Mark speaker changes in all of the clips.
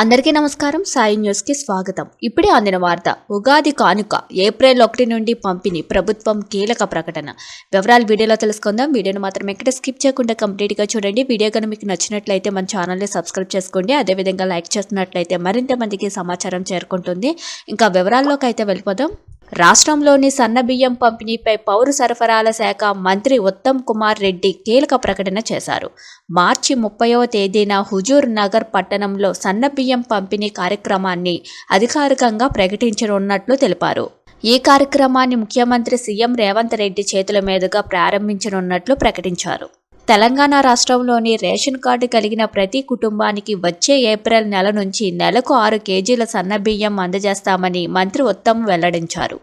Speaker 1: అందరికీ నమస్కారం. సాయి న్యూస్కి స్వాగతం. ఇప్పుడే అందిన వార్త ఉగాది కానుక ఏప్రిల్ ఒకటి నుండి పంపిణీ ప్రభుత్వం కీలక ప్రకటన. వివరాలు వీడియోలో తెలుసుకుందాం. వీడియోను మాత్రం ఎక్కడ స్కిప్ చేయకుండా కంప్లీట్గా చూడండి. వీడియో కనుక మీకు నచ్చినట్లయితే మన ఛానల్ని సబ్స్క్రైబ్ చేసుకోండి. అదేవిధంగా లైక్ చేస్తున్నట్లయితే మరింత మందికి సమాచారం చేరుకుంటుంది. ఇంకా వివరాల్లోకి అయితే వెళ్ళిపోదాం. రాష్ట్రంలోని సన్నబియ్యం పంపిణీపై పౌర సరఫరాల శాఖ మంత్రి ఉత్తమ్ కుమార్ రెడ్డి కీలక ప్రకటన చేశారు. మార్చి ముప్పైవ తేదీన హుజూర్ నగర్ పట్టణంలో సన్నబియ్యం పంపిణీ కార్యక్రమాన్ని అధికారికంగా ప్రకటించనున్నట్లు తెలిపారు. ఈ కార్యక్రమాన్ని ముఖ్యమంత్రి సీఎం రేవంత్ రెడ్డి చేతుల మీదుగా ప్రారంభించనున్నట్లు ప్రకటించారు. తెలంగాణ రాష్ట్రంలోని రేషన్ కార్డు కలిగిన ప్రతి కుటుంబానికి వచ్చే ఏప్రిల్ నెల నుంచి నెలకు ఆరు కేజీల సన్నబియ్యం అందజేస్తామని మంత్రి ఉత్తమ్ వెల్లడించారు.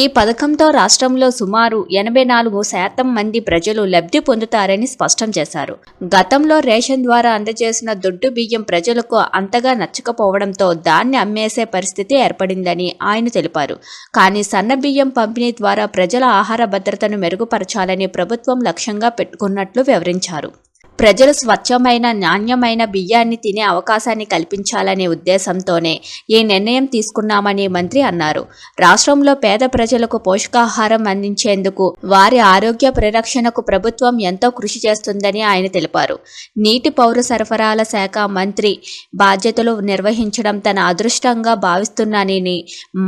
Speaker 1: ఈ పథకంతో రాష్ట్రంలో సుమారు ఎనభై నాలుగు శాతం మంది ప్రజలు లబ్ధి పొందుతారని స్పష్టం చేశారు. గతంలో రేషన్ ద్వారా అందజేసిన దొడ్డు బియ్యం ప్రజలకు అంతగా నచ్చకపోవడంతో దాన్ని అమ్మేసే పరిస్థితి ఏర్పడిందని ఆయన తెలిపారు. కానీ సన్న బియ్యం పంపిణీ ద్వారా ప్రజల ఆహార భద్రతను మెరుగుపరచాలని ప్రభుత్వం లక్ష్యంగా పెట్టుకున్నట్లు వివరించారు. ప్రజలు స్వచ్ఛమైన నాణ్యమైన బియ్యాన్ని తినే అవకాశాన్ని కల్పించాలనే ఉద్దేశంతోనే ఈ నిర్ణయం తీసుకున్నామని మంత్రి అన్నారు. రాష్ట్రంలో పేద ప్రజలకు పోషకాహారం అందించేందుకు వారి ఆరోగ్య పరిరక్షణకు ప్రభుత్వం ఎంతో కృషి చేస్తుందని ఆయన తెలిపారు. నీటి పౌర సరఫరాల శాఖ మంత్రి బాధ్యతలు నిర్వహించడం తన అదృష్టంగా భావిస్తున్నానని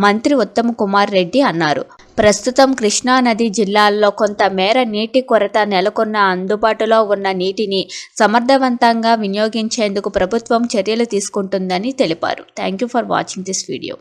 Speaker 1: మంత్రి ఉత్తమ్ కుమార్ రెడ్డి అన్నారు. ప్రస్తుతం కృష్ణానది జిల్లాల్లో కొంత మేర నీటి కొరత నెలకొన్న అందుబాటులో ఉన్న నీటిని సమర్థవంతంగా వినియోగించేందుకు ప్రభుత్వం చర్యలు తీసుకుంటుందని తెలిపారు. Thank you for watching this video